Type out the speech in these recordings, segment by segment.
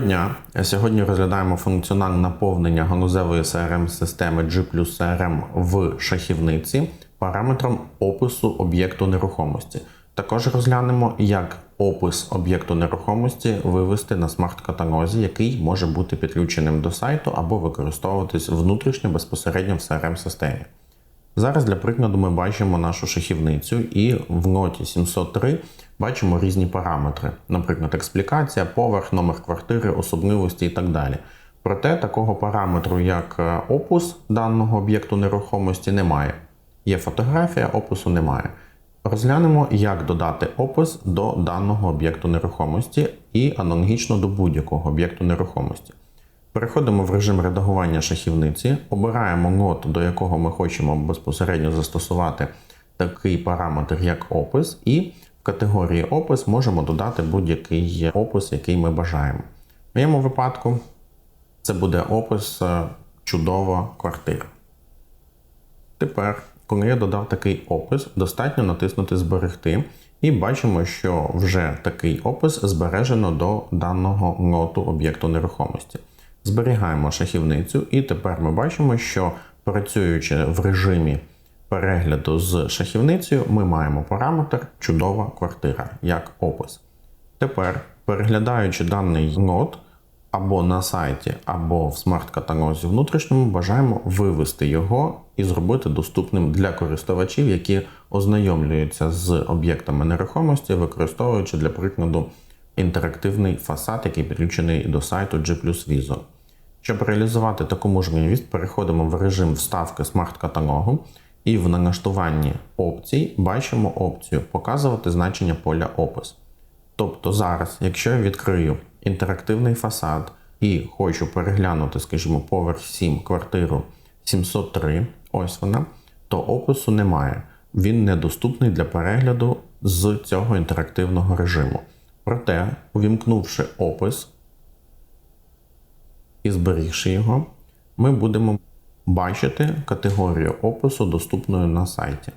дня. Сьогодні розглядаємо функціонал наповнення ганузевої crm системи G CRM в шахівниці параметром опису об'єкту нерухомості. Також розглянемо, як опис об'єкту нерухомості вивести на смарт-каталозі, який може бути підключеним до сайту або використовуватись внутрішньо безпосередньо в crm системі Зараз для прикладу ми бачимо нашу шахівницю, і в ноті 703 бачимо різні параметри, наприклад, експлікація, поверх, номер квартири, особливості і так далі. Проте такого параметру, як е, опус даного об'єкту нерухомості, немає. Є фотографія, опису немає. Розглянемо, як додати опис до даного об'єкту нерухомості і аналогічно до будь-якого об'єкту нерухомості. Переходимо в режим редагування шахівниці, обираємо нот, до якого ми хочемо безпосередньо застосувати такий параметр, як опис, і в категорії опис можемо додати будь-який опис, який ми бажаємо. В моєму випадку це буде опис е, чудова квартира. Тепер, коли я додав такий опис, достатньо натиснути Зберегти. І бачимо, що вже такий опис збережено до даного ноту об'єкту нерухомості. Зберігаємо шахівницю, і тепер ми бачимо, що працюючи в режимі перегляду з шахівницею, ми маємо параметр чудова квартира як опис. Тепер, переглядаючи даний нот або на сайті, або в смарт-каталозі внутрішньому, бажаємо вивести його і зробити доступним для користувачів, які ознайомлюються з об'єктами нерухомості, використовуючи для прикладу інтерактивний фасад, який підключений до сайту G Visual. Щоб реалізувати таку можливість, переходимо в режим вставки смарт-каталогу і в налаштуванні опцій бачимо опцію Показувати значення поля опис. Тобто зараз, якщо я відкрию інтерактивний фасад і хочу переглянути, скажімо, поверх 7 квартиру 703, ось вона, то опису немає. Він недоступний для перегляду з цього інтерактивного режиму. Проте, увімкнувши опис, і зберігши його, ми будемо бачити категорію опису, доступною на сайті.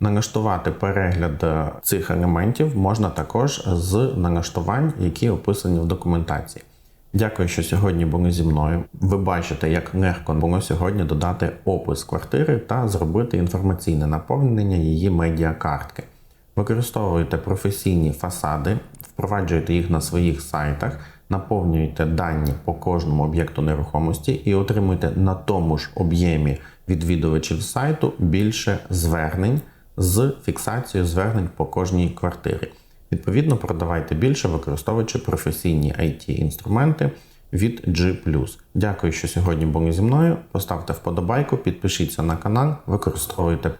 Налаштувати перегляд цих елементів можна також з налаштувань, які описані в документації. Дякую, що сьогодні були зі мною. Ви бачите, як легко було сьогодні додати опис квартири та зробити інформаційне наповнення її медіакартки. Використовуйте професійні фасади, впроваджуйте їх на своїх сайтах, наповнюйте дані по кожному об'єкту нерухомості і отримуйте на тому ж об'ємі відвідувачів сайту більше звернень з фіксацією звернень по кожній квартирі. Відповідно, продавайте більше, використовуючи професійні IT-інструменти від G. Дякую, що сьогодні були зі мною. Поставте вподобайку, підпишіться на канал, використовуйте